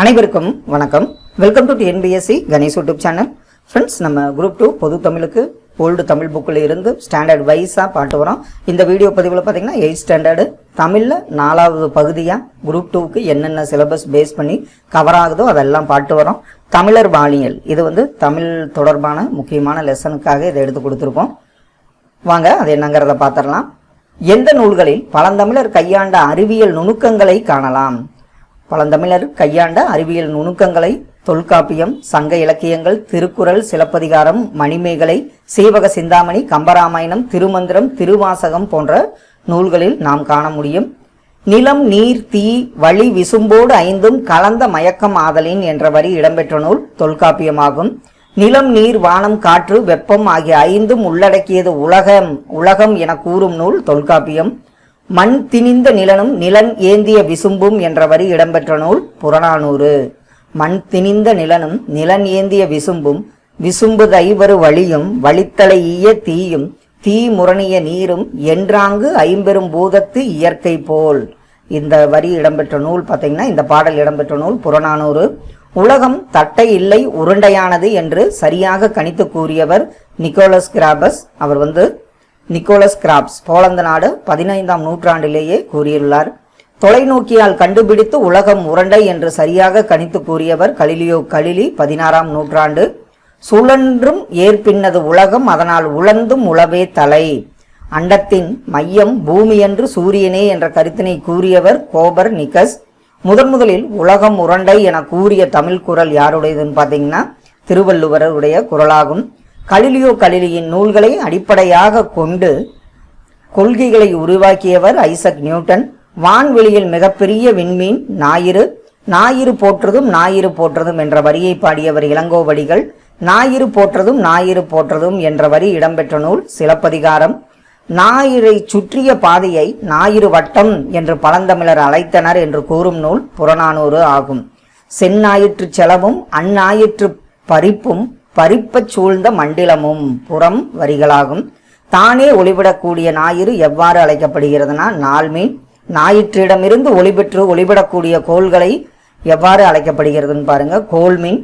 அனைவருக்கும் வணக்கம். Welcome to TNPSC Ganesh YouTube channel friends நம்ம குரூப் டூ பொது தமிழுக்கு ஓல்டு தமிழ் புக்கில் இருந்து ஸ்டாண்டர்ட் வைஸாக பாட்டு வரோம். இந்த வீடியோ பதிவில் பார்த்தீங்கன்னா எயிட் ஸ்டாண்டர்டு தமிழில் நாலாவது பகுதியாக குரூப் டூவுக்கு என்னென்ன சிலபஸ் பேஸ் பண்ணி கவர் ஆகுதோ அதெல்லாம் பாட்டு வரோம். தமிழர் வானியல் இது வந்து தமிழ் தொடர்பான முக்கியமான லெசனுக்காக இதை எடுத்து கொடுத்துருக்கோம். வாங்க அது என்னங்கிறத பார்த்துடலாம் எந்த நூல்களில் பழந்தமிழர் கையாண்ட அறிவியல் நுணுக்கங்களை காணலாம்? பழந்தமிழர் கையாண்ட அறிவியல் நுணுக்கங்களை தொல்காப்பியம் சங்க இலக்கியங்கள் திருக்குறள் சிலப்பதிகாரம் மணிமேகலை சீவக சிந்தாமணி கம்பராமாயணம் திருமந்திரம் திருவாசகம் போன்ற நூல்களில் நாம் காண முடியும். நிலம் நீர் தீ வழி விசும்போடு ஐந்தும் கலந்த மயக்கம் ஆதலின் என்ற வரி இடம்பெற்ற நூல் தொல்காப்பியமாகும். நிலம் நீர் வானம் காற்று வெப்பம் ஆகிய ஐந்தும் உள்ளடக்கியது உலகம் உலகம் என கூறும் நூல் தொல்காப்பியம். மண் திணிந்த நிலனும் நிலன் ஏந்திய விசும்பும் என்ற வரி இடம்பெற்ற நூல் புறநானூறு. மண் திணிந்த நிலனும் நிலன் ஏந்திய விசும்பும் விசும்பு தைவரு வழியும் வழித்தலை ஈய தீயும் தீ முரணிய நீரும் என்றாங்கு ஐம்பெரும் பூதத்து இயற்கை போல். இந்த வரி இடம்பெற்ற நூல் பார்த்தீங்கன்னா இந்த பாடல் இடம்பெற்ற நூல் புறநானூறு. உலகம் தட்டை இல்லை உருண்டையானது என்று சரியாக கணித்து கூறியவர் நிக்கோலஸ் கிராபஸ். அவர் வந்து நிக்கோலஸ் கிராப்ஸ் போலந்து நாடு பதினைந்தாம் நூற்றாண்டிலேயே கூறியுள்ளார். தொலைநோக்கியால் கண்டுபிடித்து உலகம் உருண்டை என்று சரியாக கணித்து கூறியவர் கலிலியோ கலிலி பதினாறாம் நூற்றாண்டு. சுழன்றும் ஏற்பின்னது உலகம் அதனால் உழந்தும் உளவே தலை. அண்டத்தின் மையம் பூமி என்று சூரியனே என்ற கருத்தினை கூறியவர் கோபர் நிக்கஸ். முதன் முதலில் உலகம் உரண்டை என கூறிய தமிழ் குரல் யாருடையதுன்னு பார்த்தீங்கன்னா திருவள்ளுவருடைய குரலாகும். கலிலியோ கலிலியின் நூல்களை அடிப்படையாக கொண்டு கொள்கைகளை உருவாக்கியவர் ஐசக் நியூட்டன். வான்வெளியில் மிகப்பெரிய விண்மீன் ஞாயிறு. ஞாயிறு போற்றதும் ஞாயிறு போற்றதும் என்ற வரியை பாடியவர் இளங்கோவடிகள். ஞாயிறு போற்றதும் ஞாயிறு போற்றதும் என்ற வரி இடம்பெற்ற நூல் சிலப்பதிகாரம். ஞாயிறை சுற்றிய பாதையை ஞாயிறு வட்டம் என்று பழந்தமிழர் அழைத்தனர் என்று கூறும் நூல் புறநானூறு ஆகும். செந்நாயிற்று செலவும் அந்நாயிற்று பறிப்பும் பறிப்பச் சூழ்ந்த மண்டிலமும் புறம் வரிகளாகும். தானே ஒளிவிடக்கூடிய ஞாயிறு எவ்வாறு அழைக்கப்படுகிறதுனா நாள்மீன். ஞாயிற்றிடமிருந்து ஒளிபெற்று ஒளிபடக்கூடிய கோள்களை எவ்வாறு அழைக்கப்படுகிறதுன்னு பாருங்க. கோள்மீன்.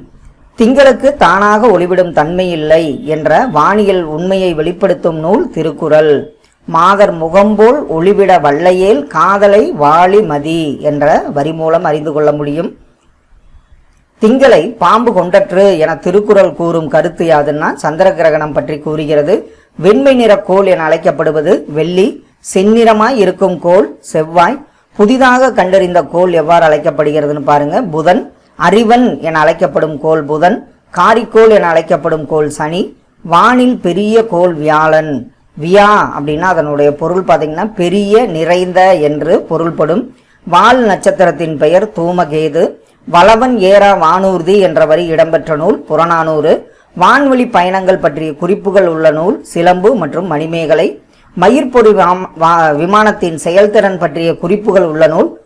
திங்களுக்கு தானாக ஒளிவிடும் தன்மை இல்லை என்ற வானியல் உண்மையை வெளிப்படுத்தும் நூல் திருக்குறள். மாதர் முகம்போல் ஒளிவிட வல்லையேல் காதலை வாளி மதி என்ற வரி மூலம் அறிந்து கொள்ள முடியும். திங்களை பாம்பு கொண்டற்று என திருக்குறள் கூறும் கருத்து யாதுன்னா சந்திர கிரகணம் பற்றி கூறுகிறது. வெண்மை நிற கோள் என அழைக்கப்படுவது வெள்ளி செந்நிறமாய் இருக்கும் கோள் செவ்வாய். புதிதாக கண்டறிந்த கோள் எவ்வாறு அழைக்கப்படுகிறதுன்னு பாருங்க. புதன் அறிவன் என அழைக்கப்படும் கோள் புதன் காரிக்கோள் என அழைக்கப்படும் கோள் சனி வானில் பெரிய கோள் வியாழன். வியா அப்படின்னா அதனுடைய பொருள் பார்த்தீங்கன்னா பெரிய நிறைந்த என்று பொருள்படும். வால் நட்சத்திரத்தின் பெயர் தூமகேது. வளவன் ஏரா வானூர்தி என்ற வரி இடம்பெற்ற நூல் புறநானூறு. வான்வெளி பயணங்கள் பற்றிய குறிப்புகள் உள்ள நூல் சிலம்பு மற்றும் மணிமேகலை. மயிர்பொறி வா- விமானத்தின் செயல்திறன் பற்றிய குறிப்புகள் உள்ள நூல்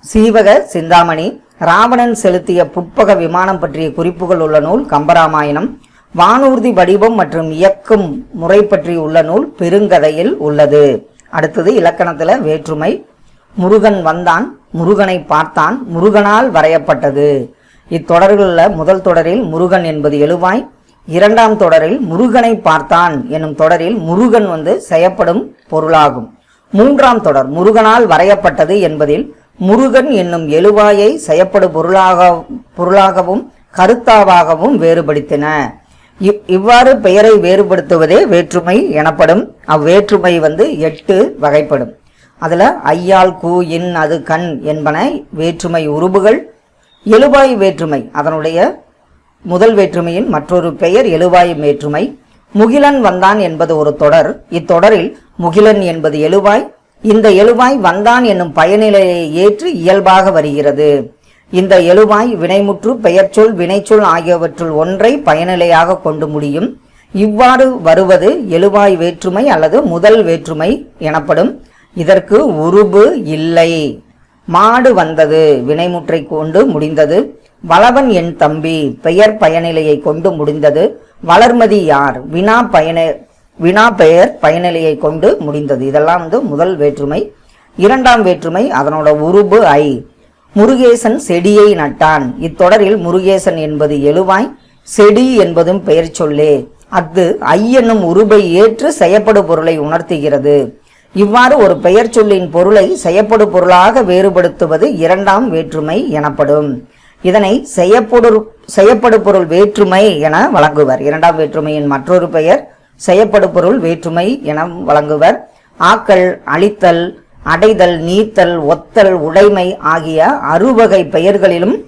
சீவக சிந்தாமணி. ராவணன் செலுத்திய புட்பக விமானம் பற்றிய குறிப்புகள் உள்ள நூல் கம்பராமாயணம். வானூர்தி வடிவம் மற்றும் இயக்கும் முறை பற்றி உள்ள நூல் பெருங்கதையில் உள்ளது. அடுத்தது இலக்கணத்தில் வேற்றுமை. முருகன் வந்தான். முருகனை பார்த்தான். முருகனால் வரையப்பட்டது. இத்தொடர்களில் முதல் தொடரில் முருகன் என்பது எழுவாய் இரண்டாம் தொடரில் முருகனை பார்த்தான் என்னும் தொடரில் முருகன் வந்து செய்யப்படும் பொருளாகும். மூன்றாம் தொடர் முருகனால் வரையப்பட்டது என்பதில் முருகன் என்னும் எழுவாயை செயப்படும் பொருளாக பொருளாகவும் கருத்தாவாகவும் வேறுபடுத்தின. இவ்- இவ்வாறு பெயரை வேறுபடுத்துவதே வேற்றுமை எனப்படும். அவ்வேற்றுமை வந்து எட்டு வகைப்படும். அதில் ஐயால் கூ இன் அது கண் என்பன வேற்றுமை உருபுகள் எழுவாய் வேற்றுமை அதனுடைய முதல் வேற்றுமையின் மற்றொரு பெயர் எழுவாய் வேற்றுமை. முகிலன் வந்தான் என்பது ஒரு தொடர். இத்தொடரில் முகிலன் என்பது எழுவாய் இந்த எழுவாய் வந்தான் என்னும் பயனிலையை ஏற்று இயல்பாக வருகிறது. இந்த எழுவாய் வினைமுற்று பெயர்ச்சொல் வினைச்சொல் ஆகியவற்றுள் ஒன்றை பயனிலையாக கொண்டு முடியும். இவ்வாறு வருவது எழுவாய் வேற்றுமை அல்லது முதல் வேற்றுமை எனப்படும். இதற்கு உருபு இல்லை. மாடு வந்தது வினைமுற்றை கொண்டு முடிந்தது. வளவன் என் தம்பி பெயர் பயனிலையை கொண்டு முடிந்தது. வளர்மதி யார் வினா பயன வினா பெயர் பயனிலையை கொண்டு முடிந்தது. இதெல்லாம் வந்து முதல் வேற்றுமை. இரண்டாம் வேற்றுமை அதனோட உருபு ஐ. முருகேசன் செடியை நட்டான். இத்தொடரில் முருகேசன் என்பது எழுவாய் செடி என்பதும் பெயர் சொல்லே அஃது ஐ என்னும் உருபை ஏற்று செயப்படு பொருளை உணர்த்துகிறது. இவ்வாறு ஒரு பெயர் சொல்லின் பொருளை செய்யப்படு பொருளாக வேறுபடுத்துவது இரண்டாம் வேற்றுமை எனப்படும். இதனை செய்யப்படு செய்யப்படு பொருள் வேற்றுமை என வழங்குவர். இரண்டாம் வேற்றுமையின் மற்றொரு பெயர் செய்யப்படு பொருள் வேற்றுமை என வழங்குவர். ஆக்கல் அழித்தல் அடைதல் நீத்தல் ஒத்தல் உடைமை ஆகிய அறுவகை பெயர்களிலும்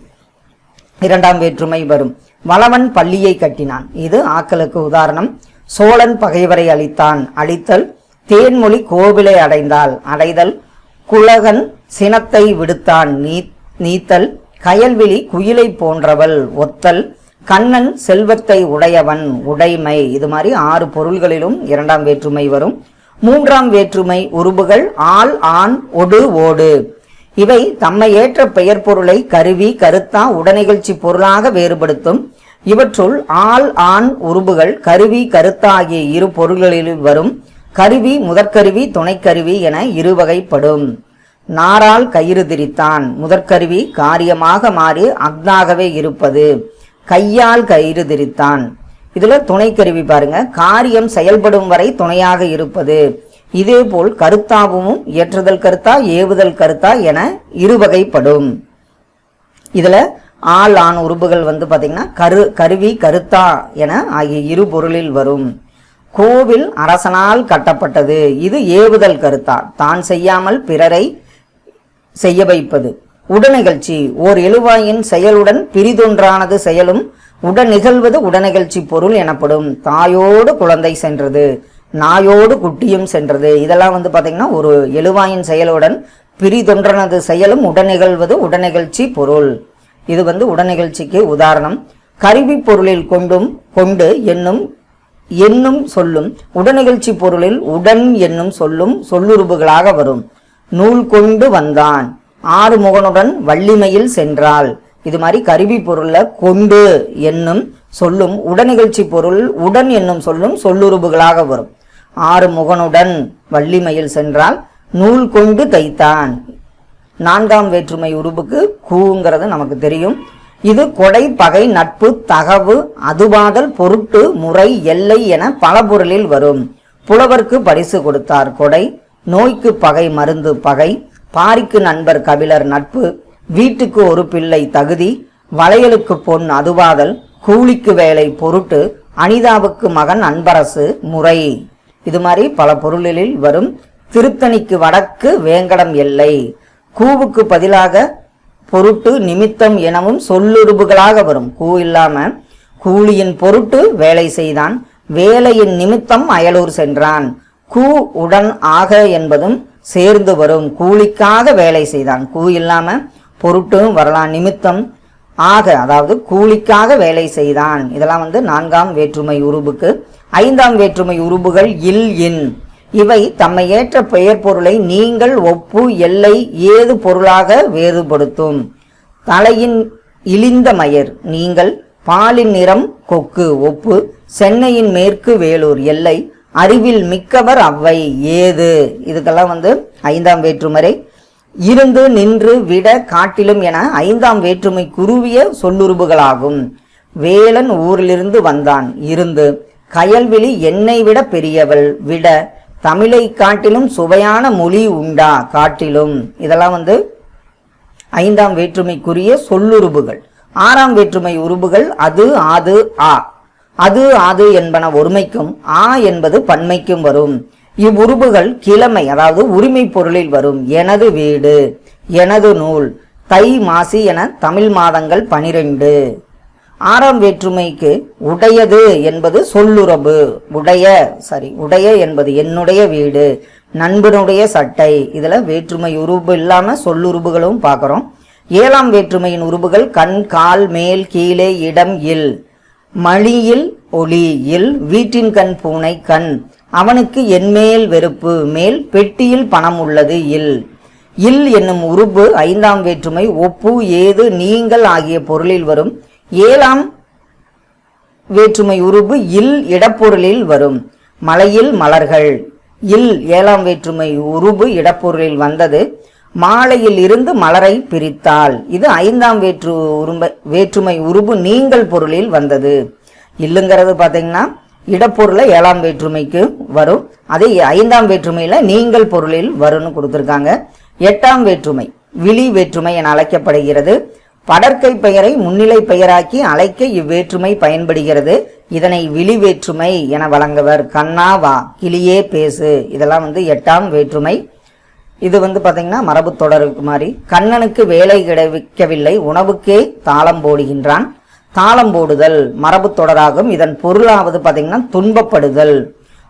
இரண்டாம் வேற்றுமை வரும். வளவன் பள்ளியை கட்டினான். இது ஆக்களுக்கு உதாரணம். சோழன் பகைவரை அழித்தான். அழித்தல் தேன்மொழி கோவிலை அடைந்தால் அடைதல் குலகன் சினத்தை விடுத்தான் நீ- நீத்தல் கயல்விழி குயிலை போன்றவள் ஒத்தல் கண்ணன் செல்வத்தை உடையவன் உடைமை. இது மாதிரி ஆறு பொருள்களிலும் இரண்டாம் வேற்றுமை வரும். மூன்றாம் வேற்றுமை உருபுகள் ஆள் ஆண் ஒடு ஓடு. இவை தம்மை ஏற்ற பெயர் பொருளை கருவி கருத்தா உடனிகழ்ச்சி பொருளாக வேறுபடுத்தும். இவற்றுள் ஆள் ஆண் உருபுகள் கருவி கருத்தாகிய இரு பொருள்களில் வரும். கருவி முதற்கருவி துணைக்கருவி என இருவகைப்படும். நாரால் கயிறு திரித்தான். முதற்கருவி காரியமாக மாறி அக்னாகவே இருப்பது. கையால் கயிறு திரித்தான். இதுல துணைக்கருவி பாருங்க. காரியம் செயல்படும் வரை துணையாக இருப்பது. இதேபோல் கருத்தாவும் ஏற்றுதல் கருத்தா ஏவுதல் கருத்தா என இருவகைப்படும். இதுல ஆள் ஆண் உறுப்புகள் வந்து பாத்தீங்கன்னா கரு கருவி கருத்தா என ஆகிய இரு பொருளில் வரும். கோவில் அரசனால் கட்டப்பட்டது. இது ஏவுதல் கருத்தா? தான் செய்யாமல் பிறரை செய்ய வைப்பது. உடனிகழ்ச்சி ஓர் எழுவாயின் செயலுடன் பிரிதொன்றானது செயலும் உடன் நிகழ்வது உடனிகழ்ச்சி பொருள் எனப்படும். தாயோடு குழந்தை சென்றது நாயோடு குட்டியும் சென்றது. இதெல்லாம் வந்து பார்த்தீங்கன்னா ஒரு எழுவாயின் செயலுடன் பிரிதொன்றனது செயலும் உடன் நிகழ்வது உடனிகழ்ச்சி பொருள். இது வந்து உடனிகழ்ச்சிக்கு உதாரணம். கருவி பொருளில் கொண்டும் கொண்டு என்னும் என்னும் சொல்லும் உடனிகழ்ச்சி பொருளில் உடன் என்னும் சொல்லும் சொல்லுருபுகளாக வரும். நூல் கொண்டு வந்தான். ஆறு முகனுடன் வள்ளிமையில் சென்றாள். இது மாதிரி கருவி பொருள்ல கொண்டு என்னும் சொல்லும் உடனிகழ்ச்சி பொருள் உடன் என்னும் சொல்லும் சொல்லுருபுகளாக வரும். ஆறு முகனுடன் வள்ளிமையில் சென்றால் நூல் கொண்டு தைத்தான். நான்காம் வேற்றுமை உருபுக்கு கூங்கிறது நமக்கு தெரியும். இது கொடை பகை நட்பு தகவு அதுவாதல் பொருட்டு முறை எல்லை என பல பொருளில் வரும். புலவர்க்கு பரிசு கொடுத்தார் கொடை நோய்க்கு பகை மருந்து பகை பாரிக்கு நண்பர் கபிலர் நட்பு வீட்டுக்கு ஒரு பிள்ளை தகுதி வளையலுக்கு பொன் அதுவாதல் கூலிக்கு வேலை பொருட்டு அனிதாவுக்கு மகன் அன்பரசு முறை. இது மாதிரி பல பொருளில் வரும். திருத்தணிக்கு வடக்கு வேங்கடம் எல்லை. கூவுக்கு பதிலாக பொருட்டு நிமித்தம் எனவும் சொல்லுருபுகளாக வரும். கூ இல்லாம கூலியின் பொருட்டு வேலை செய்தான். வேலையின் நிமித்தம் அயலூர் சென்றான். கூ உடன் ஆக என்பதும் சேர்ந்து வரும். கூலிக்காக வேலை செய்தான். கூ இல்லாம பொருட்டும் வரலாம் நிமித்தம் ஆக அதாவது கூலிக்காக வேலை செய்தான். இதெல்லாம் வந்து நான்காம் வேற்றுமை உருபுக்கு ஐந்தாம் வேற்றுமை உருபுகள் இல் இன். இவை தம்மை ஏற்ற பெயர் பொருளை நீங்கள் ஒப்பு எல்லை ஏது பொருளாக வேறுபடுத்தும். தலையின் இழிந்த மயர் நீங்கள் பாலின் நிறம் கொக்கு ஒப்பு சென்னையின் மேற்கு வேலூர் எல்லை அறிவில் மிக்கவர் அவ்வை ஏது. இதுக்கெல்லாம் வந்து ஐந்தாம் வேற்றுமறை. இருந்து நின்று விட காட்டிலும் என ஐந்தாம் வேற்றுமை குருவிய சொல்லுருபுகளாகும். வேலன் ஊரிலிருந்து வந்தான் இருந்து. கயல்விழி என்னை விட பெரியவள் விட தமிழை காட்டிலும் சுவையான மொழி உண்டா? காட்டிலும். இதெல்லாம் வந்து ஐந்தாம் வேற்றுமைக்குரிய சொல்லுருபுகள். ஆறாம் வேற்றுமை உருபுகள் அது ஆது ஆ. அது ஆது என்பன ஒருமைக்கும் ஆ என்பது பன்மைக்கும் வரும். இவ்வுருபுகள் கிழமை அதாவது உரிமை பொருளில் வரும். எனது வீடு எனது நூல் தை மாசி என தமிழ் மாதங்கள் பனிரெண்டு. ஆறாம் வேற்றுமைக்கு உடையது என்பது சொல்லுறவு. உடைய சாரி உடைய என்பது என்னுடைய வீடு நண்பனுடைய சட்டை. இதில் வேற்றுமை உருபு இல்லாமல் சொல்லுருபுகளும் பார்க்குறோம் ஏழாம் வேற்றுமையின் உருபுகள் கண் கால் மேல் கீழே இடம் இல். மணியில் ஒளி இல் வீட்டின் கண் பூனை கண். அவனுக்கு என்மேல் வெறுப்பு மேல் பெட்டியில் பணம் உள்ளது இல். இல் என்னும் உருபு ஐந்தாம் வேற்றுமை ஒப்பு ஏது நீங்கள் ஆகிய பொருளில் வரும். ஏழாம் வேற்றுமை உருபு இல் இடப்பொருளில் வரும். மலையில் மலர்கள். இல் ஏழாம் வேற்றுமை உருபு இடப்பொருளில் வந்தது. மாலையில் இருந்து மலரை பிரித்தாள். இது ஐந்தாம் வேற்று உருமை வேற்றுமை உருபு நீங்கள் பொருளில் வந்தது. இல்லுங்கிறது பார்த்தீங்கன்னா இடப்பொருளை ஏழாம் வேற்றுமைக்கு வரும். அதே ஐந்தாம் வேற்றுமையில் நீங்கள் பொருளில் வரும்னு கொடுத்துருக்காங்க. எட்டாம் வேற்றுமை விழி வேற்றுமை என அழைக்கப்படுகிறது. படற்கை பெயரை முன்னிலை பெயராக்கி அழைக்க இவ்வேற்றுமை பயன்படுகிறது. இதனை விழி வேற்றுமை என வழங்குவர். கண்ணா வா கிளியே பேசு. இதெல்லாம் வந்து எட்டாம் வேற்றுமை. இது வந்து பார்த்தீங்கன்னா மரபு தொடருக்கு மாதிரி கண்ணனுக்கு வேலை கிடைக்கவில்லை உணவுக்கே தாளம் போடுகின்றான். தாளம் போடுதல் மரபு தொடராகும். இதன் பொருளாவது பார்த்தீங்கன்னா துன்பப்படுதல்.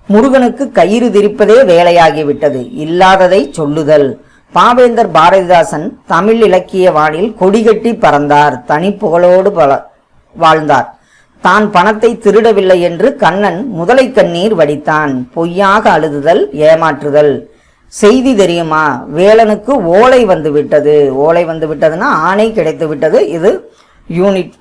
முருகனுக்கு கயிறு திரிப்பதே வேலையாகிவிட்டது. இல்லாததை சொல்லுதல். பாவேந்தர் பாரதிதாசன் தமிழ் இலக்கிய வானில் கொடிகட்டி பறந்தார். தனி புகழோடு பல- வாழ்ந்தார். தான் பணத்தை திருடவில்லை என்று கண்ணன் முதலை கண்ணீர் வடித்தான். பொய்யாக அழுதுதல் ஏமாற்றுதல். செய்தி தெரியுமா? வேலனுக்கு ஓலை வந்து விட்டது. ஓலை வந்து விட்டதுன்னா ஆணை கிடைத்து விட்டது. இது யூனிட்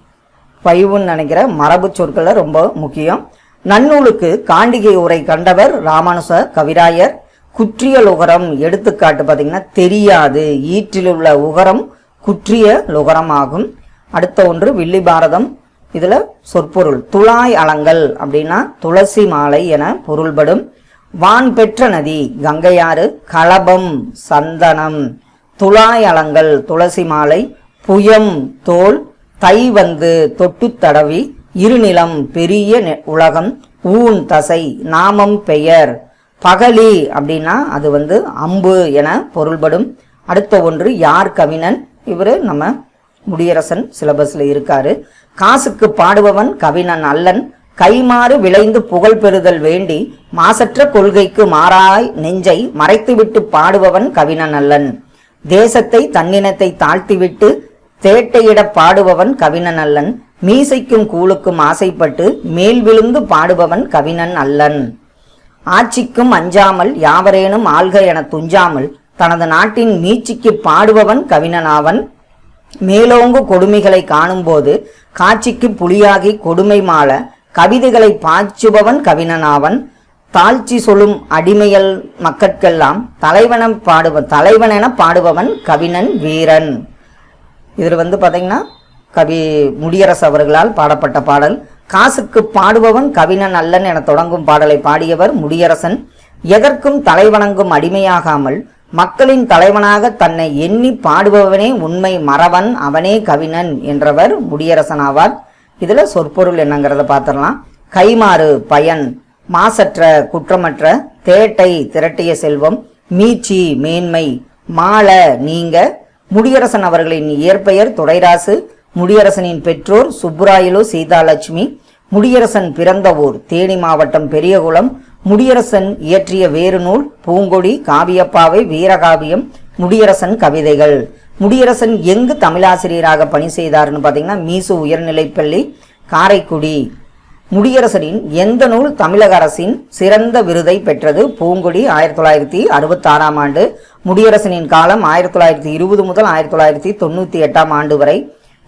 ஃபைவ்னு நினைக்கிற மரபு சொற்களை ரொம்ப முக்கியம். நன்னூலுக்கு காண்டிகை உரை கண்டவர் ராமானுச கவிராயர். குற்றியல் உகரம் எடுத்துக்காட்டு பார்த்தீங்கன்னா தெரியாது. ஈற்றில் உள்ள உகரம் குற்றிய லுகரம் ஆகும் அடுத்த ஒன்று வில்லி பாரதம். இதில் சொற்பொருள். துளாய் அலங்கள் அப்படின்னா துளசி மாலை என பொருள்படும். வான் பெற்ற நதி. கங்கையாறு கலபம் சந்தனம். துளாய் அலங்கள் துளசி மாலை. புயம் தோல். தை வந்து தொட்டு தடவி. இருநிலம் பெரிய நெ- உலகம். ஊன் தசை. நாமம் பெயர். பகலி அப்படின்னா அது வந்து அம்பு என பொருள்படும். அடுத்த ஒன்று யார் கவினன்? இவர் நம்ம முடியரசன் சிலபஸில் இருக்காரு. காசுக்கு பாடுபவன் கவினன் அல்லன். கைமாறு விளைந்து புகழ் பெறுதல் வேண்டி மாசற்ற கொள்கைக்கு மாறாய் நெஞ்சை மறைத்துவிட்டு பாடுபவன் கவினன் அல்லன். தேசத்தை தன்னினத்தை தாழ்த்திவிட்டு தேட்டையிட பாடுபவன் கவினன் அல்லன். மீசைக்கும் கூழுக்கும் ஆசைப்பட்டு மேல் விழுந்து பாடுபவன் கவினன் அல்லன். ஆட்சிக்கும் அஞ்சாமல் யாவரேனும் ஆள்க என துஞ்சாமல் தனது நாட்டின் மீட்சிக்கு பாடுபவன் கவினனாவன் மேலோங்கு கொடுமைகளை காணும்போது காட்சிக்கு புலியாகி கொடுமை மாள கவிதைகளை பாய்ச்சுபவன் கவினனாவன் தாழ்ச்சி சொல்லும் அடிமையல் மக்கட்கெல்லாம் தலைவனம் பாடுவ தலைவனென பாடுபவன் கவினன் வீரன். இதில் வந்து பார்த்தீங்கன்னா கவி முடியரசு அவர்களால் பாடப்பட்ட பாடல். காசுக்கு பாடுபவன் கவினன் அல்லன் என தொடங்கும் பாடலை பாடியவர் முடியரசன். எதற்கும் தலைவணங்கும் அடிமையாகாமல் மக்களின் தலைவனாக தன்னை எண்ணி பாடுபவனே உண்மை மறவன் அவனே கவினன் என்றவர் முடியரசன் ஆவார். இதுல சொற்பொருள் என்னங்கிறத பார்த்திடலாம் கைமாறு பயன் மாசற்ற குற்றமற்ற தேட்டை திரட்டிய செல்வம் மீச்சி மேன்மை மாள நீங்க முடியரசன் அவர்களின் இயற்பெயர் துடைராசு முடியரசனின் பெற்றோர் சுப்புராயலு சீதாலட்சுமி முடியரசன் பிறந்த ஊர் தேனி மாவட்டம் பெரியகுளம் முடியரசன் இயற்றிய வேறு நூல் பூங்கொடி காவியப்பாவை வீரகாவியம் முடியரசன் கவிதைகள். முடியரசன் எங்கு தமிழாசிரியராக பணி செய்தார்னு பார்த்தீங்கன்னா மீசு உயர்நிலைப்பள்ளி காரைக்குடி. முடியரசனின் எந்த நூல் தமிழக அரசின் சிறந்த விருதை பெற்றது? பூங்கொடி ஆயிரத்தி தொள்ளாயிரத்தி அறுபத்தி ஆறாம் ஆண்டு. முடியரசனின் காலம் ஆயிரத்தி தொள்ளாயிரத்தி இருபது முதல் ஆயிரத்தி தொள்ளாயிரத்தி தொண்ணூற்றி எட்டாம் ஆண்டு வரை.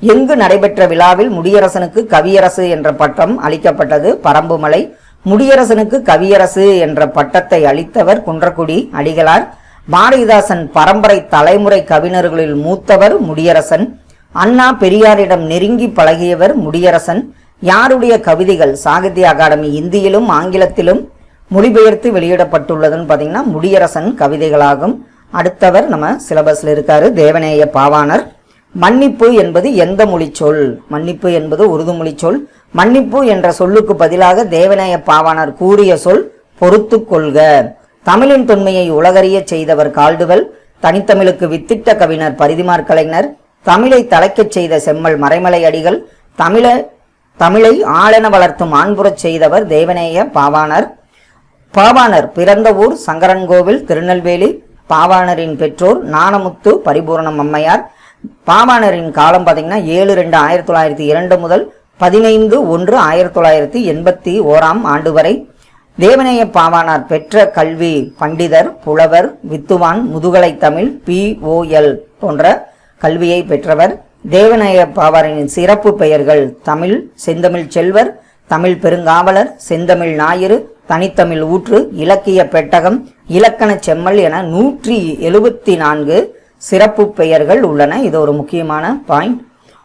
எங்கு நடைபெற்ற விழாவில் முடியரசனுக்கு கவியரசு என்ற பட்டம் அளிக்கப்பட்டது பரம்புமலை. முடியரசனுக்கு கவியரசு என்ற பட்டத்தை அளித்தவர் குன்றக்குடி அடிகளார். பாரதிதாசன் பரம்பரை தலைமுறை கவிஞர்களில் மூத்தவர் முடியரசன். அண்ணா பெரியாரிடம் நெருங்கி பழகியவர் முடியரசன். யாருடைய கவிதைகள் சாகித்ய அகாடமி இந்தியிலும் ஆங்கிலத்திலும் மொழிபெயர்த்து வெளியிடப்பட்டுள்ளதுன்னு பார்த்தீங்கன்னா முடியரசன் கவிதைகளாகும். அடுத்தவர் நம்ம சிலபஸ்ல இருக்காரு தேவநேய பாவாணர். மன்னிப்பு என்பது எந்த மொழிச்சொல்? மன்னிப்பு என்பது உருது மொழிச்சொல். மன்னிப்பு என்ற சொல்லுக்கு பதிலாக தேவநேய பாவாணர் கூறிய சொல் பொறுத்து கொள்க. தமிழின் தொன்மையை உலகறியச் செய்தவர் கால்டுவல். தனித்தமிழுக்கு வித்திட்ட கவிஞர் பரிதிமார் கலைஞர். தமிழை தலைக்கச் செய்த செம்மல் மறைமலை அடிகள். தமிழ தமிழை ஆளென வளர்த்தும் ஆண்புறச் செய்தவர் தேவநேய பாவாணர். பாவாணர் பிறந்த ஊர் சங்கரன்கோவில் திருநெல்வேலி. பாவாணரின் பெற்றோர் நாணமுத்து பரிபூரணம் அம்மையார். பாமானரின் காலம் பார்த்தீங்கன்னா ஏழு ரெண்டு ஆயிரத்தி தொள்ளாயிரத்தி இரண்டு முதல் பதினைந்து ஒன்று ஆயிரத்தி தொள்ளாயிரத்தி எண்பத்தி ஓராம் ஆண்டு வரை தேவநேய பாவானார் பெற்ற கல்வி பண்டிதர் புலவர் வித்துவான் முதுகலை தமிழ் பி போன்ற கல்வியை பெற்றவர். தேவநேய பாவாரின் சிறப்பு பெயர்கள் தமிழ் செந்தமிழ் செல்வர் தமிழ் பெருங்காவலர் செந்தமிழ் ஞாயிறு தனித்தமிழ் ஊற்று இலக்கிய பெட்டகம் இலக்கண செம்மல் என நூற்றி எழுபத்தி நான்கு சிறப்பு பெயர்கள் உள்ளன. இது ஒரு முக்கியமான பாயிண்ட்.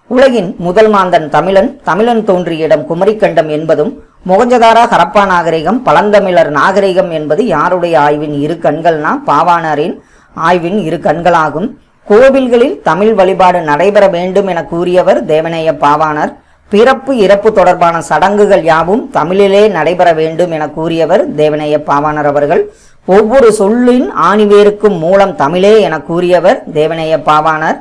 உலகின் முதல் மாந்தன் தமிழன். தமிழன் தோன்றிய இடம் குமரிக்கண்டம் என்பதும் முகஞ்சதாரா ஹரப்பா நாகரிகம் பழந்தமிழர் நாகரிகம் என்பது யாருடைய ஆய்வின் இரு கண்கள்னா? பாவாணரின் ஆய்வின் இரு கண்களாகும். கோவில்களில் தமிழ் வழிபாடு நடைபெற வேண்டும் என கூறியவர் தேவநேய பாவாணர். பிறப்பு இறப்பு தொடர்பான சடங்குகள் யாவும் தமிழிலே நடைபெற வேண்டும் என கூறியவர் தேவநேய பாவாணர் அவர்கள். ஒவ்வொரு சொல்லின் ஆணிவேருக்கும் மூலம் தமிழே என கூறியவர் தேவநேய பாவாணர்.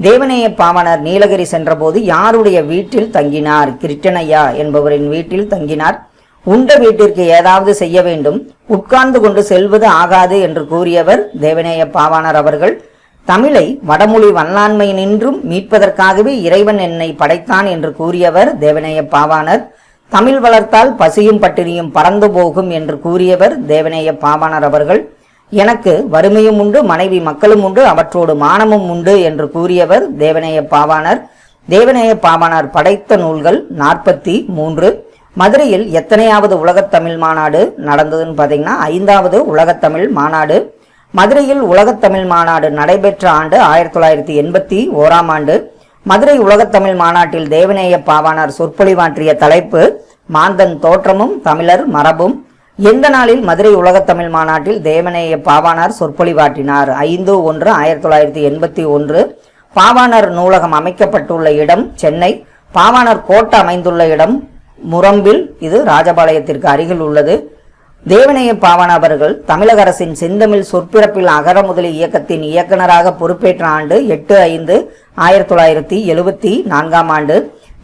தேவநேய பாவனர் நீலகிரி சென்றபோது யாருடைய வீட்டில் தங்கினார்? கிருட்டனையா என்பவரின் வீட்டில் தங்கினார். உண்ட வீட்டிற்கு ஏதாவது செய்ய வேண்டும். உட்கார்ந்து கொண்டு செல்வது ஆகாது என்று கூறியவர் தேவநேய பாவாணர் அவர்கள். தமிழை வடமொழி வல்லாண்மை நின்றும் மீட்பதற்காகவே இறைவன் என்னை படைத்தான் என்று கூறியவர் தேவநேய பாவாணர். தமிழ் வளர்த்தால் பசியும் பட்டினியும் பறந்து போகும் என்று கூறியவர் தேவநேய பாவாணர் அவர்கள். எனக்கு வறுமையும் உண்டு மனைவி மக்களும் உண்டு அவற்றோடு மானமும் உண்டு என்று கூறியவர் தேவநேய பாவாணர். தேவநேய பாவாணர் படைத்த நூல்கள் நாற்பத்தி மூன்று. மதுரையில் எத்தனையாவது உலகத் தமிழ் மாநாடு நடந்ததுன்னு பார்த்தீங்கன்னா ஐந்தாவது உலகத்தமிழ் மாநாடு. மதுரையில் உலகத்தமிழ் மாநாடு நடைபெற்ற ஆண்டு ஆயிரத்தி தொள்ளாயிரத்தி எண்பத்தி ஓராம் ஆண்டு. மதுரை உலகத்தமிழ் மாநாட்டில் தேவநேய பாவானார் சொற்பொழிவாற்றிய தலைப்பு மாந்தன் தோற்றமும் தமிழர் மரபும். எந்த நாளில் மதுரை உலகத்தமிழ் மாநாட்டில் தேவநேய பாவானார் சொற்பொழிவாற்றினார்? ஐந்து ஒன்று ஆயிரத்தி தொள்ளாயிரத்தி எண்பத்தி ஒன்று. பாவாணர் நூலகம் அமைக்கப்பட்டுள்ள இடம் சென்னை. பாவாணர் கோட்டை அமைந்துள்ள இடம் முரம்பில். இது ராஜபாளையத்திற்கு அருகில் உள்ளது. தேவனைய பாவன் அவர்கள் தமிழக அரசின் செந்தமிழ் சொற்பிறப்பில் அகர முதலி இயக்கத்தின் இயக்குநராக பொறுப்பேற்ற ஆண்டு எட்டு ஐந்து ஆயிரத்தி தொள்ளாயிரத்தி எழுபத்தி நான்காம் ஆண்டு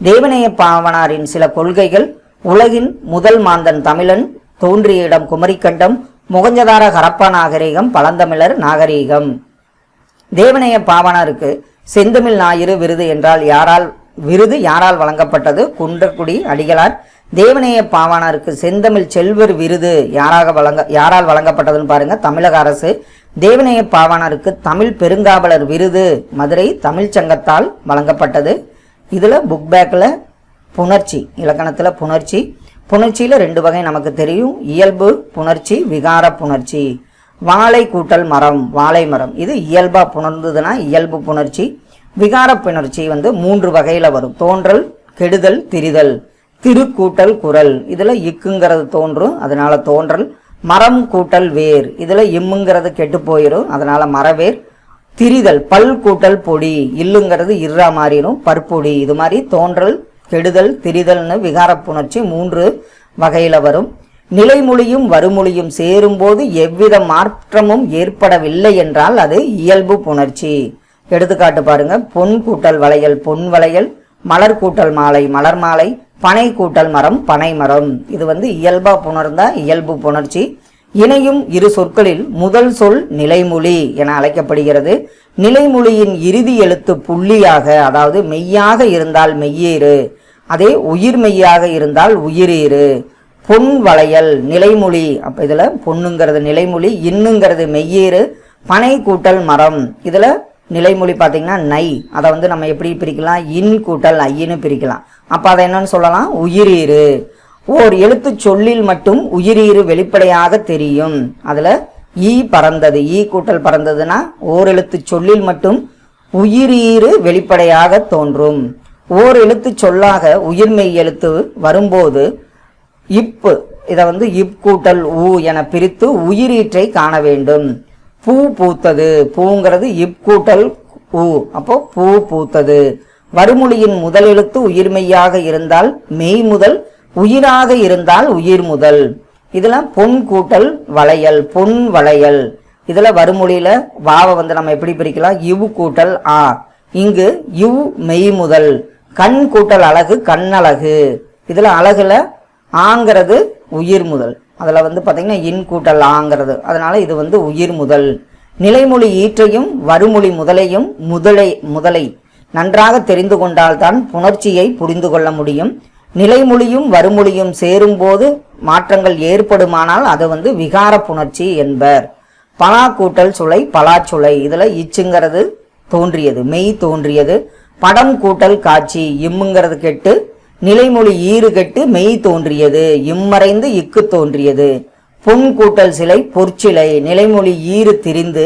தேவநேய பாவனாரின் சில கொள்கைகள் உலகின் முதல் மாந்தன் தமிழன் தோன்றிய இடம் குமரிக்கண்டம் முகஞ்சதார ஹரப்பா நாகரிகம் பழந்தமிழர் நாகரிகம். தேவனைய பாவனாருக்கு செந்தமிழ் ஞாயிறு விருது என்றால் யாரால் விருது யாரால் வழங்கப்பட்டது? குன்றக்குடி அடிகளார் தேவநேய பாவாணருக்கு செந்தமிழ் செல்வர் விருது யாராக வழங்க யாரால் வழங்கப்பட்டதுன்னு பாருங்க. தமிழக அரசு தேவநேய பாவாணருக்கு தமிழ் பெருங்காவலர் விருது மதுரை தமிழ் சங்கத்தால் வழங்கப்பட்டது. இதுல புக் பேக்கில் புணர்ச்சி இலக்கணத்துல புணர்ச்சி. புணர்ச்சியில ரெண்டு வகை நமக்கு தெரியும். இயல்பு புணர்ச்சி விகார புணர்ச்சி. வாழை கூட்டல் மரம் வாழை மரம். இது இயல்பா புணர்ந்ததுன்னா இயல்பு புணர்ச்சி. விகார புணர்ச்சி வந்து மூன்று வகையில வரும். தோன்றல் கெடுதல் திரிதல். திருக்கூட்டல் குரல். இதில் இக்குங்கிறது தோன்றும் அதனால தோன்றல். மரம் கூட்டல் வேர். இதில் இம்முங்கிறது கெட்டு போயிடும் அதனால மரவேர். திரிதல் பல் கூட்டல் பொடி. இல்லுங்கிறது இர்ரா மாறிடும் பற்பொடி. இது மாதிரி தோன்றல் கெடுதல் திரிதல்னு விகார புணர்ச்சி மூன்று வகையில் வரும். நிலைமொழியும் வறுமொழியும் சேரும்போது எவ்வித மாற்றமும் ஏற்படவில்லை என்றால் அது இயல்பு புணர்ச்சி. எடுத்துக்காட்டு பாருங்க. பொன் கூட்டல் வளையல் பொன் வளையல். மலர் கூட்டல் மாலை மலர் மாலை. பனை கூட்டல் மரம் பனை மரம். இது வந்து இயல்பா புணர்ந்தா இயல்பு புணர்ச்சி. இணையும் இரு சொற்களில் முதல் சொல் நிலைமொழி என அழைக்கப்படுகிறது. நிலைமொழியின் இறுதி எழுத்து புள்ளியாக அதாவது மெய்யாக இருந்தால் மெய்யேறு. அதே உயிர் மெய்யாக இருந்தால் உயிரீறு. பொன் வளையல் நிலைமொழி. அப்ப இதுல பொண்ணுங்கிறது நிலைமொழி இன்னுங்கிறது மெய்யேறு. பனை கூட்டல் மரம். இதுல நிலைமொழி பார்த்தீங்கன்னா நை. அதை வந்து நம்ம எப்படி பிரிக்கலாம்? இன் கூட்டல் ஐயின்னு பிரிக்கலாம். அப்போ அதை என்னன்னு சொல்லலாம்? உயிரீறு ஓர் எழுத்து சொல்லில் மட்டும் உயிரீறு வெளிப்படையாக தெரியும். அதில் ஈ பறந்தது. ஈ கூட்டல் பறந்ததுன்னா ஓர் எழுத்து சொல்லில் மட்டும் உயிரீறு வெளிப்படையாக தோன்றும். ஓர் எழுத்து சொல்லாக உயிர்மெய் எழுத்து வரும்போது இப்பு இதை வந்து இப் கூட்டல் ஊ என பிரித்து உயிரீற்றை காண வேண்டும். பூ பூத்தது. பூங்கிறது இப் கூட்டல் அப்போ பூ பூத்தது. வறுமொழியின் முதல் எழுத்து உயிர்மெய்யாக இருந்தால் மெய் முதல் உயிராக இருந்தால் உயிர் முதல். இதுல பொன் கூட்டல் வளையல் பொன் வளையல். இதுல வறுமொழியில வாவை வந்து நம்ம எப்படி பிரிக்கலாம்? இவ் கூட்டல் ஆ. இங்கு இவ் மெய் முதல். கண் கூட்டல் அழகு கண்ணழகு. இதுல அழகுல ஆங்கிறது உயிர் முதல். அதில் வந்து பார்த்திங்கன்னா இன் கூட்டலாங்கிறது. ஆங்கிறது இது வந்து உயிர் முதல். நிலைமொழி ஈற்றையும் வறுமொழி முதலையும் முதலை முதலை நன்றாக தெரிந்து கொண்டால்தான் புணர்ச்சியை புரிந்து கொள்ள முடியும். நிலைமொழியும் வறுமொழியும் சேரும்போது மாற்றங்கள் ஏற்படுமானால் அது வந்து விகார புணர்ச்சி என்பர். பலா கூட்டல் சுளை பலாச்சுளை. இதில் இச்சுங்கிறது தோன்றியது மெய் தோன்றியது. படம் கூட்டல் காட்சி இம்முங்கிறது கெட்டு நிலைமொழி ஈறு கெட்டு மெய் தோன்றியது இம்மறைந்து இக்கு தோன்றியது. பொன் கூட்டல் சிலை பொற்சிலை நிலைமொழி ஈறு திரிந்து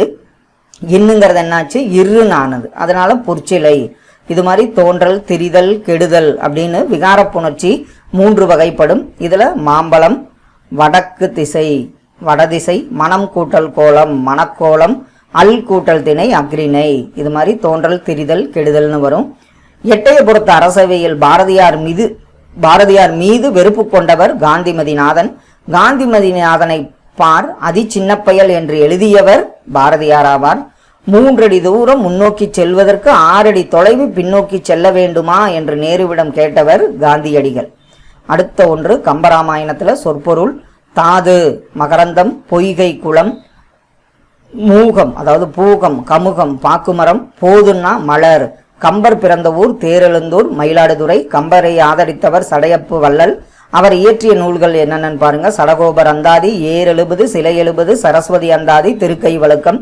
இன்னுங்கிறது என்னாச்சு இருநானது. அதனால பொற்சிலை. இது மாதிரி தோன்றல் திரிதல் கெடுதல் அப்படின்னு விகாரப்புணர்ச்சி மூன்று வகைப்படும். இதுல மாம்பழம் வடக்கு திசை வடதிசை மனம் கூட்டல் கோலம் மணக்கோலம் அல் கூட்டல் திணை அக்ரிணை. இது மாதிரி தோன்றல் திரிதல் கெடுதல்னு வரும். எட்டயபுரத்து அரசவையில் பாரதியார் மீது பாரதியார் மீது வெறுப்பு கொண்டவர் காந்திமதிநாதன். காந்திமதிநாதனை பார் அதி சின்னப்பயல் என்று எழுதியவர் பாரதியார் ஆவார். மூன்றடி தூரம் முன்னோக்கி செல்வதற்கு ஆறடி தொலைவு பின்னோக்கி செல்ல வேண்டுமா என்று நேருவிடம் கேட்டவர் காந்தியடிகள். அடுத்த ஒன்று கம்பராமாயணத்தில் சொற்பொருள் தாது மகரந்தம் பொய்கை குளம் மூகம் அதாவது பூகம் கமுகம் பாக்குமரம் போதுன்னா மலர் கம்பர் பிறந்த ஊர் தேரெழுந்தூர் மயிலாடுதுறை. கம்பரை ஆதரித்தவர் சடையப்பு வள்ளல். அவர் இயற்றிய நூல்கள் என்னென்னு பாருங்க. சடகோபர் அந்தாதி ஏர் எழுபது சிலை எழுபது சரஸ்வதி அந்தாதி திருக்கை வழக்கம்.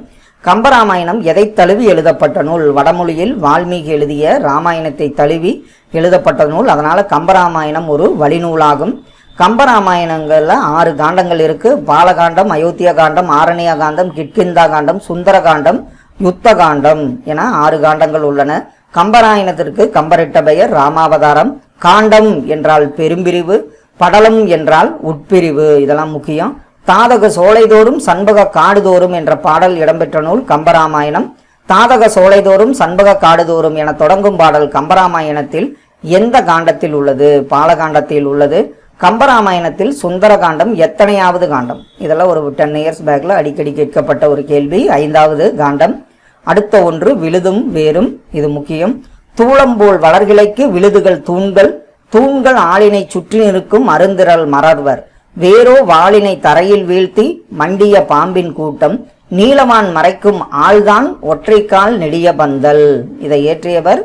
கம்பராமாயணம் எதை தழுவி எழுதப்பட்ட நூல்? வடமொழியில் வால்மீகி எழுதிய ராமாயணத்தை தழுவி எழுதப்பட்ட நூல். அதனால கம்பராமாயணம் ஒரு வழிநூலாகும். கம்பராமாயணங்களில் ஆறு காண்டங்கள் இருக்கு. பாலகாண்டம் அயோத்தியா காண்டம் ஆரண்ய காண்டம் கிட்கிந்தா காண்டம் சுந்தர காண்டம் யுத்த காண்டம் என ஆறு காண்டங்கள் உள்ளன. கம்பராயணத்திற்கு கம்பரிட்ட பெயர் ராமாவதாரம். காண்டம் என்றால் பெரும்பிரிவு படலம் என்றால் உட்பிரிவு இதெல்லாம் முக்கியம். தாதக சோலைதோறும் சண்பக காடுதோறும் என்ற பாடல் இடம்பெற்ற நூல் கம்பராமாயணம். தாதக சோலைதோறும் சண்பக காடுதோறும் என தொடங்கும் பாடல் கம்பராமாயணத்தில் எந்த காண்டத்தில் உள்ளது? பாலகாண்டத்தில் உள்ளது. கம்பராமாயணத்தில் சுந்தர காண்டம் எத்தனையாவது காண்டம்? இதெல்லாம் ஒரு டென் இயர்ஸ் பேக்ல அடிக்கடி கேட்கப்பட்ட ஒரு கேள்வி. ஐந்தாவது காண்டம் அடுத்த ஒன்று விழுதும் வேரும் இது முக்கியம். தூளம்போல் வளர்கிளைக்கு விழுதுகள் தூண்கள் தூண்கள் ஆளினை சுற்றி நிற்கும் அருந்திரல் மறர்வர். வேரோ வாளினை தரையில் வீழ்த்தி மண்டிய பாம்பின் கூட்டம் நீலமான் மறைக்கும் ஆள்தான் ஒற்றைக்கால் நெடிய பந்தல். இதை ஏற்றியவர்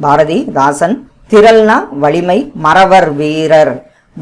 பாரதி தாசன். திரள்னா வலிமை மறவர் வீரர்.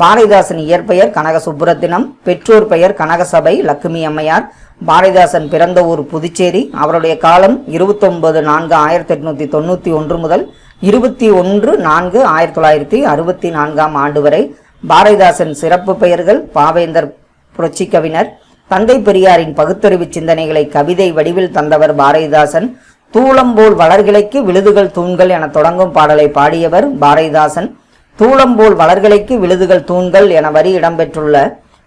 பாரதிதாசன் இயற்பெயர் கனக சுப்புரத்தினம் பெற்றோர் பெயர் கனகசபை லக்குமி அம்மையார் பாரதிதாசன் பிறந்த ஊர் புதுச்சேரி. அவருடைய காலம் இருபத்தொன்பது நான்கு ஆயிரத்தி எட்நூத்தி தொண்ணூத்தி ஒன்று முதல் இருபத்தி ஒன்று நான்கு ஆயிரத்தி தொள்ளாயிரத்தி அறுபத்தி நான்காம் ஆண்டு வரை பாரதிதாசன் சிறப்பு பெயர்கள் பாவேந்தர் புரட்சி கவிஞர் தந்தை பெரியாரின் பகுத்தறிவு சிந்தனைகளை கவிதை வடிவில் தந்தவர் பாரதிதாசன் தூளம்போல் வளர்கிளைக்கு விழுதுகள் தூண்கள் என தொடங்கும் பாடலை பாடியவர் பாரதிதாசன். தூளம்போல் வளர்கிளைக்கு விழுதுகள் தூண்கள் என வரி இடம்பெற்றுள்ள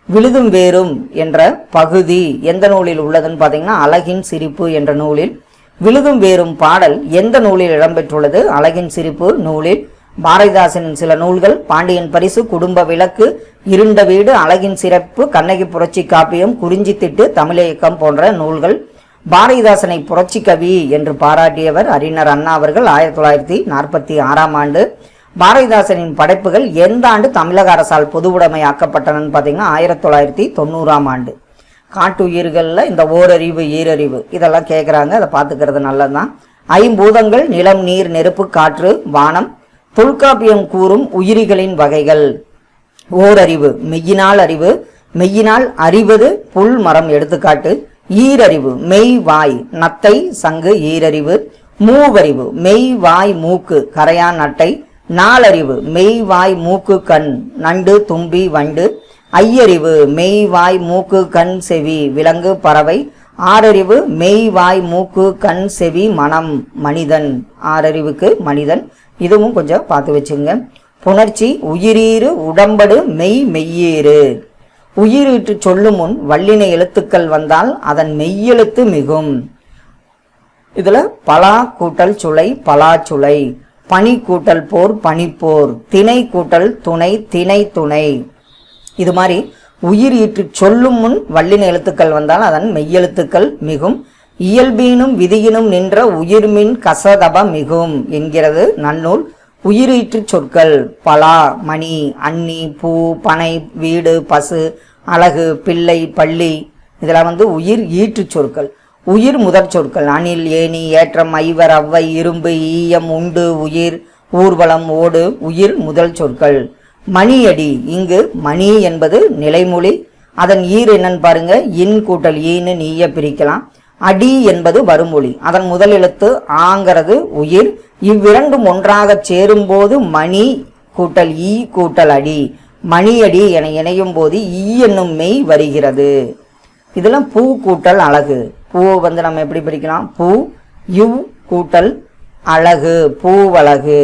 விழுதும் வேறும் என்ற பகுதி எந்த நூலில் உள்ளதுன்னு பார்த்தீங்கன்னா அழகின் சிரிப்பு என்ற நூலில். விழுதும் வேறும் பாடல் எந்த நூலில் இடம்பெற்றுள்ளது? அழகின் சிரிப்பு நூலில். பாரதிதாசனின் சில நூல்கள் பாண்டியன் பரிசு குடும்ப விளக்கு இருண்ட வீடு அழகின் சிறப்பு கண்ணகி புரட்சி காப்பியம் குறிஞ்சி திட்டு தமிழியக்கம் போன்ற நூல்கள். பாரதிதாசனை புரட்சி கவி என்று பாராட்டியவர் அறிஞர் அண்ணா அவர்கள் ஆயிரத்தி தொள்ளாயிரத்தி நாற்பத்தி ஆறாம் ஆண்டு. பாரதிதாசனின் படைப்புகள் எந்த ஆண்டு தமிழக அரசால் பொதுவுடைமையாக்கப்பட்டனன்னு பார்த்தீங்கன்னா ஆயிரத்தி தொள்ளாயிரத்தி தொண்ணூறாம் ஆண்டு. காட்டுயிர்களில் இந்த ஓரறிவு ஈரறிவு இதெல்லாம் கேட்குறாங்க அதை பார்த்துக்கிறது நல்லதுதான். ஐம்பூதங்கள் நிலம் நீர் நெருப்பு காற்று வானம் தொல்காப்பியம் கூறும் உயிரிகளின் வகைகள். ஓரறிவு மெய்யினால் அறிவு மெய்யினால் அறிவது புல் மரம் எடுத்துக்காட்டு. ஈரறிவு மெய் வாய் நத்தை சங்கு ஈரறிவு. மூவறிவு மெய் வாய் மூக்கு கரையான் நட்டை நாலறிவு மெய் வாய் மூக்கு கண் நண்டு தும்பி வண்டு. ஐயறிவு மெய் வாய் மூக்கு கண் செவி விலங்கு பறவை. ஆறறிவு மெய் வாய் மூக்கு கண் செவி மனம் மனிதன். ஆறறிவுக்கு மனிதன். இதுவும் கொஞ்சம் பார்த்து வச்சுங்க. புணர்ச்சி உயிரீறு உடம்படு மெய் மெய்யீறு. உயிரிட்டு சொல்லும் முன் வல்லின எழுத்துக்கள் வந்தால் அதன் மெய்யெழுத்து மிகும். இதுல பலா கூட்டல் சுளை பலா சுளை பனி கூட்டல் போர் பனிப்போர். திணை கூட்டல் துணை திணை துணை. இது மாதிரி உயிர் ஈற்று சொல்லும் முன் வல்லின எழுத்துக்கள் வந்தால் அதன் மெய்யெழுத்துக்கள் மிகும். இயல்பீனும் விதியினும் நின்ற உயிர்மின் கசதப மிகும் என்கிறது நன்னூல். உயிரீற்று சொற்கள் பலா மணி அன்னி பூ பனை வீடு பசு அழகு பிள்ளை பள்ளி. இதெல்லாம் வந்து உயிர் ஈற்று சொற்கள். உயிர் முதற் சொற்கள். அணில் ஏணி ஏற்றம் ஐவர் அவ்வை இரும்பு ஈயம் உண்டு உயிர் ஊர்வலம் ஓடு உயிர் முதல் சொற்கள். மணியடி. இங்கு மணி என்பது நிலைமொழி. அதன் ஈர் என்னன்னு பாருங்க. இன் கூட்டல் ஈன்னு நீய பிரிக்கலாம். அடி என்பது வருமொழி. அதன் முதல் எழுத்து ஆங்கிறது உயிர். இவ்விரண்டும் ஒன்றாகச் சேரும்போது மணி கூட்டல் ஈ கூட்டல் அடி. மணியடி என இணையும் போது ஈ என்னும் மெய் வருகிறது. இதெல்லாம் பூ கூட்டல் அழகு. பூவை வந்து நம்ம எப்படி பிரிக்கலாம்? பூ யு கூட்டல் அழகு பூவழகு.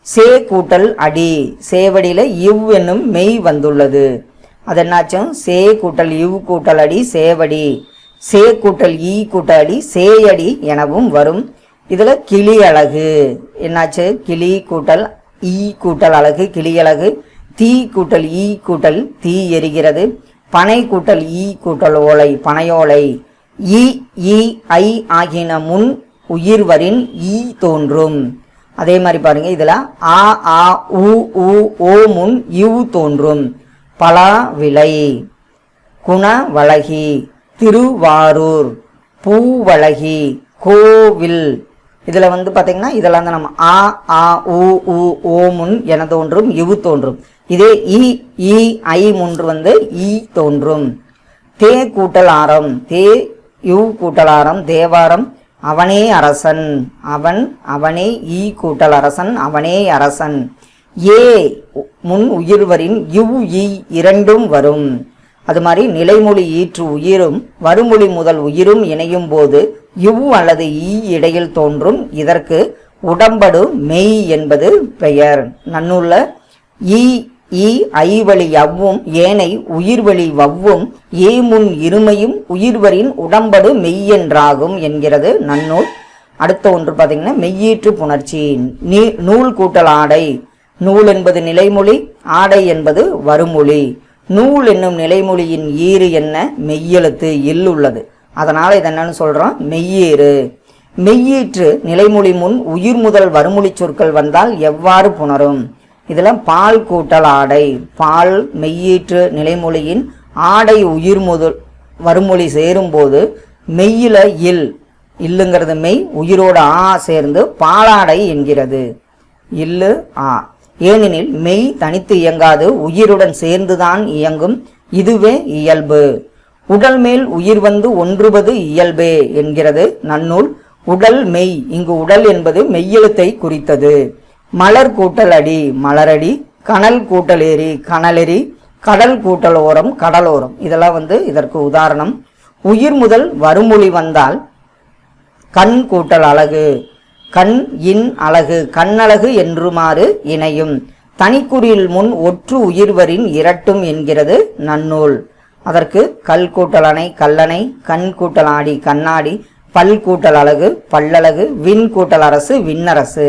சே கூட்டல் அடி. சேவடியில் இவ் என்னும் மெய் வந்துள்ளது. அது என்னாச்சும் சே கூட்டல் இவ் கூட்டல் அடி சேவடி சே கூட்டல் ஈ கூட்டல் அடி சேயடி எனவும் வரும். இதில் கிளி அழகு. என்னாச்சு? கிளி கூட்டல் ஈ கூட்டல் அழகு கிளி அழகு. தீ கூட்டல் ஈ கூட்டல் தீ எரிகிறது. பனை கூட்டல் ஈ கூட்டல் ஓலை பனையோலை. ஈ ஐ ஆகின முன் உயிர்வரின் ஈ தோன்றும். அதே மாதிரி பாருங்க இதில் ஆ ஆ உ உ ஓ முன் இவ் தோன்றும். பலா விலை குணவளகி திருவாரூர் பூவழகி கோவில். இதில் வந்து பார்த்திங்கன்னா இதெல்லாம் தான் நம்ம ஆ ஆ உ உ ஓ முன் என தோன்றும் இவு தோன்றும். இதே இ ஈ ஐ முன்று வந்து ஈ தோன்றும். தே கூட்டல் ஆரம் தே யு கூட்டலாரம் தேவாரம் அவனே அரசன். அவன் அவனே ஈ கூட்டல் அரசன் அவனே அரசன். ஏ முன் உயிர்வரின் யுவ் ஈ இரண்டும் வரும். அது மாதிரி நிலைமொழி ஈற்று உயிரும் வருமொழி முதல் உயிரும் இணையும் போது இவ் அல்லது ஈ இடையில் தோன்றும். இதற்கு உடம்படு மெய் என்பது பெயர். நன்னுள்ள ஈ ஈ ஐவழி அவ்வும் ஏனை உயிர்வழி வவ்வும் ஏமுன் இருமையும் உயிர்வரின் உடம்படு மெய்யென்றாகும் என்கிறது நன்னூல். அடுத்த ஒன்று பார்த்தீங்கன்னா மெய்யீற்று புணர்ச்சி நீ நூல் கூட்டல் ஆடை. நூல் என்பது நிலைமொழி ஆடை என்பது வருமொழி. நூல் என்னும் நிலைமொழியின் ஈறு என்ன? மெய்யெழுத்து இல் உள்ளது. அதனால் இது என்னன்னு சொல்கிறோம் மெய்யீறு. மெய்யீற்று நிலைமொழி முன் உயிர் முதல் வருமொழி சொற்கள் வந்தால் எவ்வாறு புணரும்? இதெல்லாம் பால் கூட்டல் ஆடை. பால் மெய்யீற்று நிலைமொழியின் ஆடை உயிர் முதல் வருமொழி சேரும்போது மெய்யில இல். இல்லுங்கிறது மெய் உயிரோட ஆ சேர்ந்து பாலாடை என்கிறது. இல்லு ஆ. ஏனெனில் மெய் தனித்து இயங்காது உயிருடன் சேர்ந்துதான் இயங்கும். இதுவே இயல்பு. உடல் மேல் உயிர் வந்து ஒன்றுவது இயல்பே என்கிறது நன்னூல். உடல் மெய் இங்கு உடல் என்பது மெய்யெழுத்தை குறித்தது. மலர் கூட்டல் அடி மலரடி கனல் கூட்டல் ஏரி கனலெறி கடல் கூட்டல் ஓரம் கடலோரம். இதெல்லாம் வந்து இதற்கு உதாரணம். உயிர் முதல் வருமொழி வந்தால் கண் கூட்டல் அழகு கண் இன் அழகு கண்ணழகு என்றுமாறு இணையும். தனிக்குறியில் முன் ஒற்று உயிர்வரின் இரட்டும் என்கிறது நன்னூல். அதற்கு கல் கூட்டல் அணை கல்லணை கண் கூட்டல் ஆடி கண்ணாடி பல் கூட்டல் அழகு பல்லழகு விண் கூட்டல் அரசு விண்ணரசு.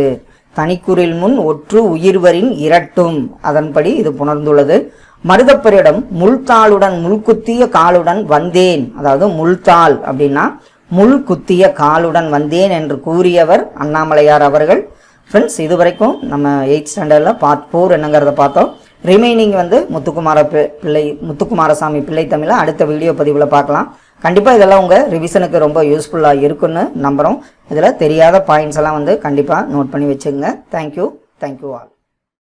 தனிக்குறில் முன் ஒற்று உயிர்வரின் இரட்டும். அதன்படி இது புணர்ந்துள்ளது. மருதப்பரிடம் முள்தாளுடன் முள்குத்திய காலுடன் வந்தேன். அதாவது முள்தாள் அப்படின்னா முள் குத்திய காலுடன் வந்தேன் என்று கூறியவர் அண்ணாமலையார் அவர்கள். ஃப்ரெண்ட்ஸ் இது வரைக்கும் நம்ம எயிட் ஸ்டாண்டர்டில் பார்ட் ஃபோர் என்னங்கிறத பார்த்தோம். ரிமைனிங் வந்து முத்துக்குமார பி- பிள்ளை முத்துக்குமாரசாமி பிள்ளை தமிழை அடுத்த வீடியோ பதிவில் பார்க்கலாம். கண்டிப்பாக இதெல்லாம் உங்கள் ரிவிஷனுக்கு ரொம்ப யூஸ்ஃபுல்லாக இருக்குன்னு நம்புகிறோம் இதில் தெரியாத பாயிண்ட்ஸ் எல்லாம் வந்து கண்டிப்பாக நோட் பண்ணி வச்சுக்கோங்க. Thank you thank you all